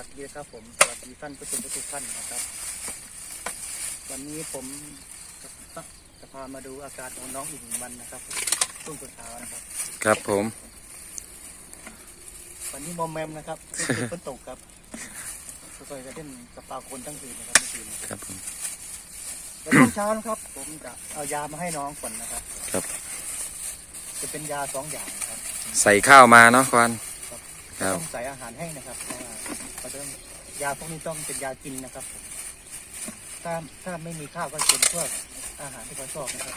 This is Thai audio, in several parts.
วัสดีครับผม สวัสดีท่านผู้ชมทุกท่านนะครับ วันนี้ผมจะจะพามาดูอาการของน้องอิ่มมันนะครับช่วงเช้านะครับ ครับผม วันนี้มอมแมมนะครับเพิ่งเกิดฝนตกครับก็เลยจะเล่นกับปลาคนทั้งคืนนะครับเมื่อคืนครับผมแล้วช่วงเช้านะครับ ผมจะเอายามาให้น้องก่อนนะครับ ครับ จะเป็นยาสองอย่างนะครับ ใส่ข้าวมาเนาะควันครับ ต้องใส่อาหารให้นะครับ เพราะว่าเขาจะต้องยาพวกนี้ต้องเป็นยากินนะครับผมถ้าถ้าไม่มีข้าวก็กินพวกอาหารที่เขาชอบนะครับ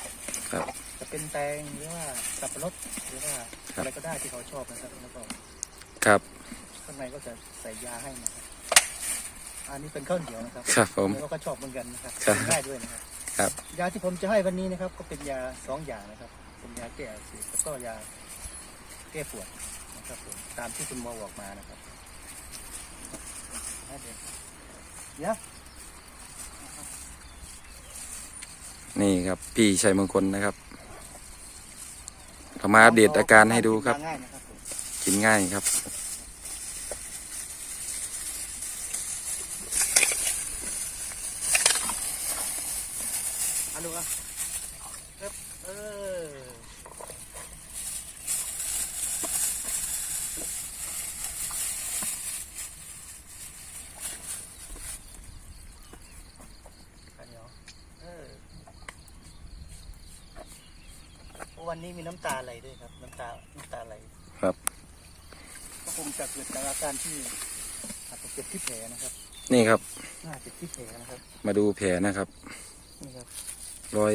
ครับ จะเป็นแตงหรือว่าสับปะรดหรือว่าครับ อะไรก็ได้ที่เขาชอบนะครับแล้วก็ครับ ข้างในก็จะใส่ยาให้นะครับอันนี้เป็นข้าวเหนียวนะครับครับผม แล้วก็ชอบเหมือนกันนะครับครับ กินได้ด้วยนะครับ ครับ ยาที่ผมจะให้วันนี้นะครับ ก็เป็นยาสองอย่างนะครับ เป็นยาแก้อักเสบแล้วก็ยาแก้ปวดนะครับผมตามที่คุณหมอบอกมานะครับให้เดี๋ยวเดี๋ยว นี่ครับ พี่ชัยมงคลนะครับเรามาอัปเดตอาการให้ดูครับ กินง่ายครับ อันดูอะครับเอออันนี้เหรอเออ วันนี้มีน้ำตาไหลด้วยครับ น้ำตาน้ำตาไหลครับ ก็คงจะเกิดจากอาการที่อาจจะเจ็บที่แผลนะครับ นี่ครับน่าเจ็บที่แผลนะครับ มาดูแผลนะครับนี่ครับรอย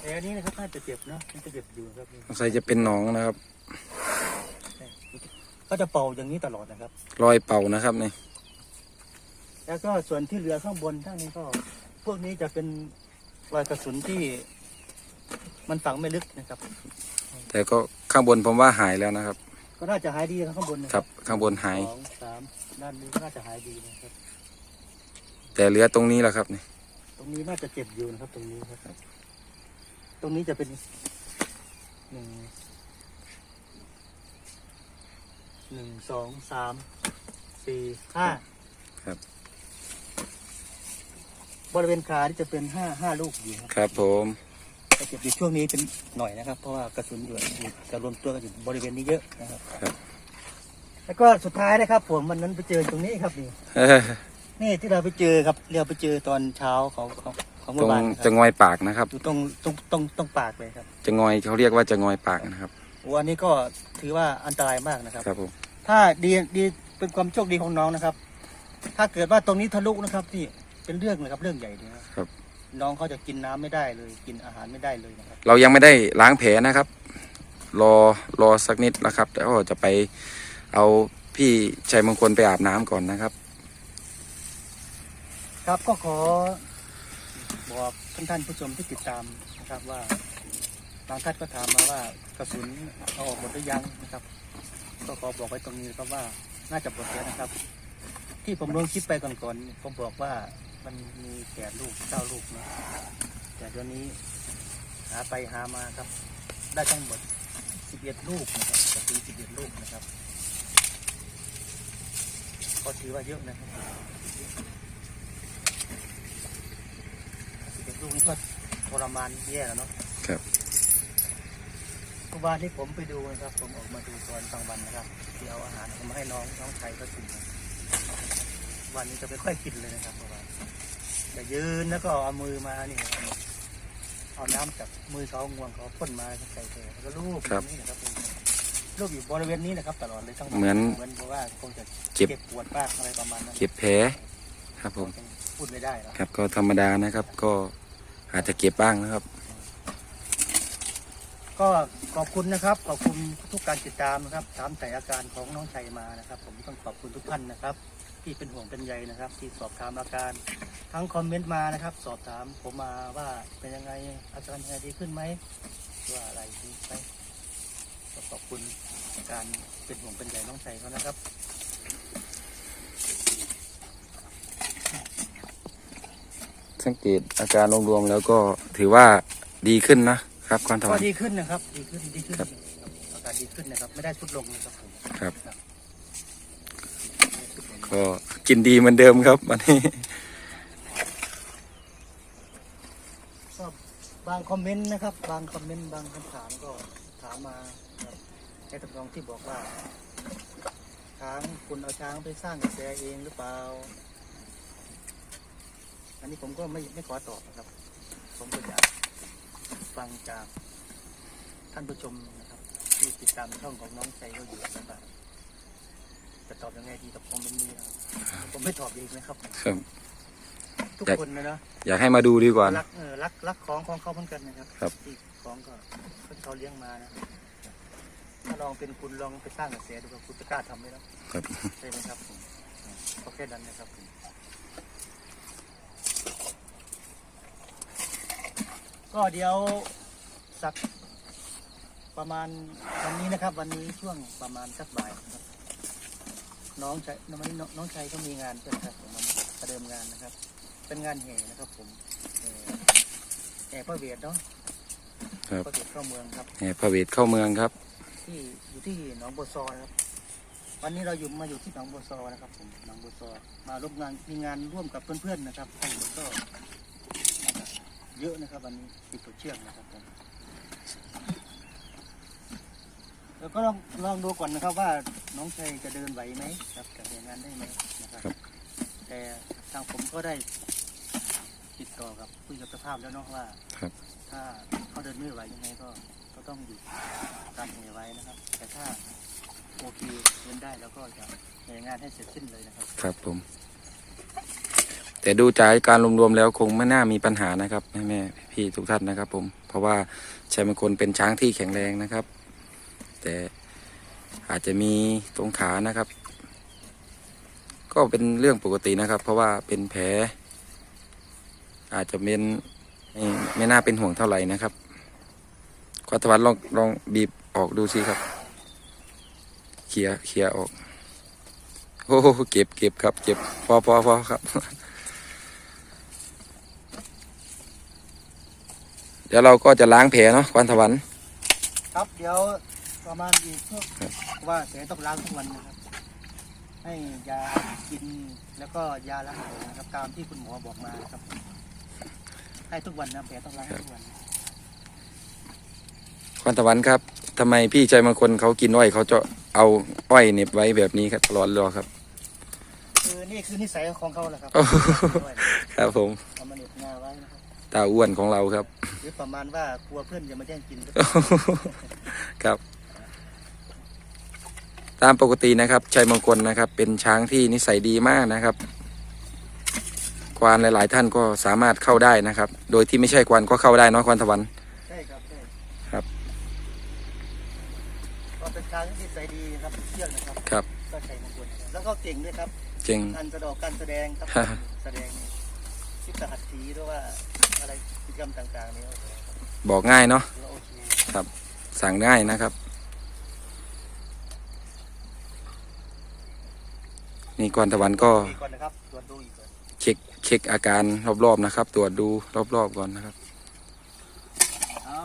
แผลนี้นะครับน่าจะเจ็บเนาะมันจะเจ็บอยู่ครับนี่สงสัยจะเป็นหนองนะครับ ก็จะเป่าอย่างนี้ตลอดนะครับ รอยเป่านะครับนี่แล้วก็ส่วนที่เหลือข้างบนท่างนี้ก็ พวกนี้จะเป็นรอยกระสุนที่ มันฝังไม่ลึกนะครับ แต่ก็ข้างบนผมว่าหายแล้วนะครับ ก็น่าจะหายดีนะครับข้างบนนะครับ ข้างบนหายสองสามด้านนี้ก็น่าจะหายดีนะครับ แต่เหลือตรงนี้แหละครับนี่ตรงนี้น่าจะเจ็บอยู่นะครับ ตรงนี้ครับ ตรงนี้จะเป็นหนึ่งหนึ่งสองสามสี่ห้าครับ บริเวณขาที่จะเป็นห้าห้าลูกอยู่ครับ ครับผมแต่ เจ็บอยู่ช่วงนี้เป็นหน่อยนะครับ เพราะว่ากระสุนอยู่อยู่จะรวมตัวกันอยู่บริเวณนี้เยอะนะครับครับ แล้วก็สุดท้ายนะครับ ผมวันนั้นไปเจอตรงนี้ครับนี่เออนี่ที่เราไปเจอครับเราไปเจอตอนเช้าของของของตเมื่รองวานนะคจะรับงอยปากนะครับ อยู่ตรงตรงตรงตรงปากเลยครับจะงอยเขาเรียกว่าจะงอยปากนะครับวันนี้ก็ถือว่าอันตรายมากนะครับ ครับผม ถ้าดีดีเป็นความโชคดีของน้องนะครับ ถ้าเกิดว่าตรงนี้ทะลุนะครับนี่เป็นเรื่องเลยครับเรื่องใหญ่เลยนะครับ น้องเขาจะกินน้ำไม่ได้เลย กินอาหารไม่ได้เลยนะครับ เรายังไม่ได้ล้างแผลนะครับ รอรอสักนิดนะครับแล้วก็จะไปเอาพี่ชัยมงคลไปอาบน้ำก่อนนะครับ ครับก็ขอบอกท่านท่านผู้ชมที่ติดตามนะครับว่าบางท่านก็ถามมาว่ากระสุนเอาออกหมดหรือยังนะครับ ก็ขอบอกไว้ตรงนี้นะครับว่าน่าจะหมดแล้วนะครับ ที่ผมลงคลิปไปก่อนๆผมบอกว่า มันมีแปดลูกเก้าลูกนะแต่เดี๋ยวนี้หาไปหามาครับ ได้ทั้งหมดสิบเอ็ดลูกนะครับกระสุนสิบเอ็ดลูกนะครับ ก็ถือว่าเยอะนะครับเด็กลูกนี่ก็ทรมานแย่แล้วเนาะครับเมื่อวานนี้ผมไปดูนะครับ ผมออกมาดูตอนกลางวันนะครับที่เอาอาหารเอามาให้น้องน้องชายก็กินนะ วันนี้จะไม่ค่อยกินเลยนะครับเพราะว่าจะยืนแล้วก็เอามือมานี่นะครับเอาน้ำจากมือเขางวงเขาพ่นมาใส่แผลแล้วก็ลูบอย่างนี่นะครับลูบอยู่บริเวณนี้นะครับตลอดเลยทั้งวันเหมือนเหมือนเพราะว่าคงจะเก็บเจ็บปวดมากอะไรประมาณนั้นเก็บแผลครับผมพูดไม่ได้หรอกครับก็ธรรมดานะครับ ก็อาจจะเก็บบ้างนะครับ ก็ขอบคุณนะครับ ขอบคุณทุกการติดตามนะครับถามแต่อาการของน้องชัยมานะครับ ผมต้องขอบคุณทุกท่านนะครับ ที่เป็นห่วงเป็นใยนะครับ ที่สอบถามอาการ ทั้งคอมเมนต์มานะครับ สอบถามผมมาว่าเป็นยังไงอาการยังไงดีขึ้นไหมว่าอะไรดีไหมก็ขอบคุณการเป็นห่วงเป็นใยน้องชัยเขานะครับสังเกตอาการรวมๆแล้วก็ถือว่าดีขึ้นนะ ครับควันถอก็น ดีขึ้นนะครับ ดีขึ้นดีขึ้นครับอาการดีขึ้นนะครับ ไม่ได้สุดลงนะครับผมครับ ก็กินดีเหมือนเดิมครับวันนี้ ก็บางคอมเมนต์นะครับ บางคอมเมนต์บางคำถามก็ถามมาครับในตำนองที่บอกว่าช้างคุณเอาช้างไปสร้างกระแสเองหรือเปล่า อันนี้ผมก็ไม่ไม่ขอตอบนะครับ ผมก็อยาก ฟังจากท่านผู้ชมนะครับ ที่ติดตามช่องของน้องใจก็อยู่นะครับจะตอบยังไงดีกับคอมเมนต์นี้นะครับผมไม่ตอบเองนะครับ ครับ ทุกอยากคนนะเนาะอยากให้มาดูดีกว่า รักเออรักรักของของเขาเหมือนกันนะครับครับ ที่ของก็ที่เขาเลี้ยงมานะถ้าลองเป็นคุณลองไปสร้างกระแสดูว่าคุณจะกล้าทำไหมล่ะครับ ใช่ไหมครับผมก็แค่นั้นนะครับผม ก็เดี๋ยวสักประมาณวันนี้นะครับ วันนี้ช่วงประมาณสักบ่ายนะครับ น้องชายวันนี้น้องน้องชายก็มีงานใช่ไหมครับผมมันประเดิมงานนะครับ เป็นงานแห่นะครับ ผมเอ่อแห่พระเวทเนาะครับพระเวทเข้าเมืองครับแห่พระเวทเข้าเมืองครับ ที่อยู่ที่หนองบัวซอนะครับ วันนี้เราอยู่มาอยู่ที่หนองบัวซอนะครับ ผมหนองบัวซอมาร่วมงานมีงานร่วมกับเพื่อนๆนะครับทั้งหมดก็ เยอะนะครับวันนี้ติดตัวเชือกนะครับผมแล้วก็ลองลองดูก่อนนะครับว่าน้องชัยจะเดินไหวไหมครับจะเห็นงานได้ไหมนะครับครับแต่ทางผมก็ได้ติดต่อกับคุยกับเจ้าภาพแล้วเนาะว่าครับ ถ้าเขาเดินไม่ไหวยังไงก็ก็ต้องหยุดการเหไว้นะครับ แต่ถ้าโอเคเดินได้แล้วก็จะเหงานให้เสร็จสิ้นเลยนะครับ ครับผม แต่ดูจากการรวมๆแล้วคงไม่น่ามีปัญหานะครับแม่แม่พี่ทุกท่านนะครับ ผม เพราะว่าชัยมงคลเป็นช้างที่แข็งแรงนะครับ แต่อาจจะมีตรงขานะครับ ก็เป็นเรื่องปกตินะครับ เพราะว่าเป็นแผล อาจจะเป็นไม่ไม่น่าเป็นห่วงเท่าไหร่นะครับขอตวันลองลองบีบออกดูสิครับเคลียร์เคลียร์ออก โอ้โหเก็บเก็บครับ เก็บพอพอพอครับ ดี๋ยวเราก็จะล้างแผลเนาะควันถวันครับเดี๋ยวประมาณอีกพวกครับว่าแผลต้องล้างทุกวันนะครับ ให้ยากินแล้วก็ยาล้างแผลนะครับตามที่คุณหมอบอกมานะครับ ให้ทุกวันนะแผลต้องล้างให้ทุกวันควันถวันครับทำไมพี่ใจบางคนเขากินอ้อยเขาจะเอาอ้อยเหน็บไว้แบบนี้ครับตลอดเลยเหรอครับคือนี่คือนิสัยของเขาแหละครับโอ้โหครับผมเอามาเหน็บงาไว้นะครับ ตาอ้วนของเราครับ หรือประมาณว่ากลัวเพื่อนจะมาแย่งกินครับ ตามปกตินะครับชัยมงคลนะครับ เป็นช้างที่นิสัยดีมากนะครับ ควานหลาย ๆ ท่านก็สามารถเข้าได้นะครับ โดยที่ไม่ใช่ควานก็เข้าได้เนาะควานตะวัน ใช่ครับใช่ครับ ก็เป็นช้างที่นิสัยดีครับเชื่องนะครับ ครับ ก็ใช้มงคลนะครับแล้วก็เก่งด้วยครับเจ๋ง การแสดงการแสดงครับฮะแสดง ทิศหัตถีหรือว่าอะไรกิจกรรมต่างๆนี่โอเคบอกง่ายเนาะถือว่าโอเคสั่งง่ายนะครับ นี่ควานตะวันก็ดีก่อนนะครับตรวจดูอีกก่อน เช็คเช็คอาการรอบๆนะครับ ตรวจดูรอบๆก่อนนะครับ เอา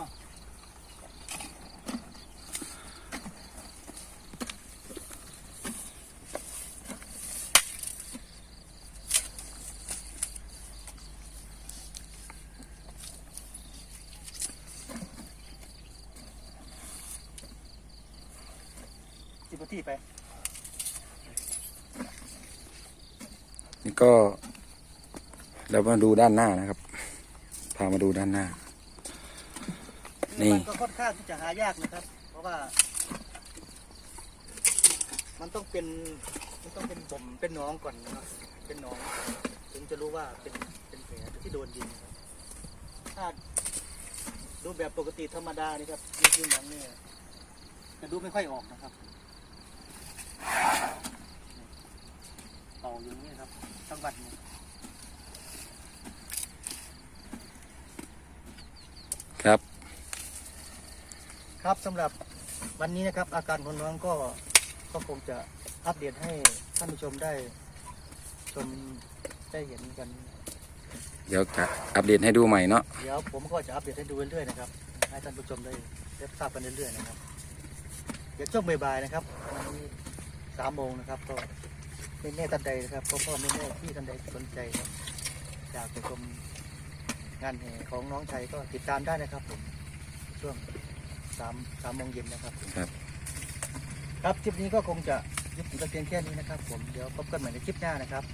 สิบนา ทีไป นี่ก็ เรามาดูด้านหน้านะครับ พามาดูด้านหน้า นี่ มันก็ค่อนข้างที่จะหายากนะครับ เพราะว่า มันต้องเป็นมันต้องเป็นบ่มเป็นหน้องก่อนนะครับเป็นหน้อง ถึงจะรู้ว่าเป็นเป็นแผลที่โดนยิงครับถ้าดูแบบปกติธรรมดานี่ครับยิงยิงหนังเนี่ยจะดูไม่ค่อยออกนะครับเป่าอย่างนี้ครับทั้งบัดเนี่ยครับ ครับสำหรับวันนี้นะครับ อาการของน้องก็ก็คงจะอัปเดตให้ท่านผู้ชมได้ชมได้เห็นกัน เดี๋ยวจะอัปเดตให้ดูใหม่เนาะเดี๋ยวผมก็จะอัปเดตให้ดูเรื่อยๆนะครับให้ท่านผู้ชมได้ได้ทราบกันเรื่อยๆนะครับ เดี๋ยวช่วงบ่ายๆนะครับวันนี้สามโมงนะครับก็ แม่แม่ท่านใดนะครับพ่อพ่อแม่แม่ที่ท่านใดสนใจครับอยากไปชมงานแห่ของน้องชัยก็ติดตามได้นะครับผมช่วงสามสามโมงเย็นนะครับผมครับ ครับคลิปนี้ก็คงจะยุติแต่เพียงแค่นี้นะครับ ผมเดี๋ยวพบกันใหม่ในคลิปหน้านะครับ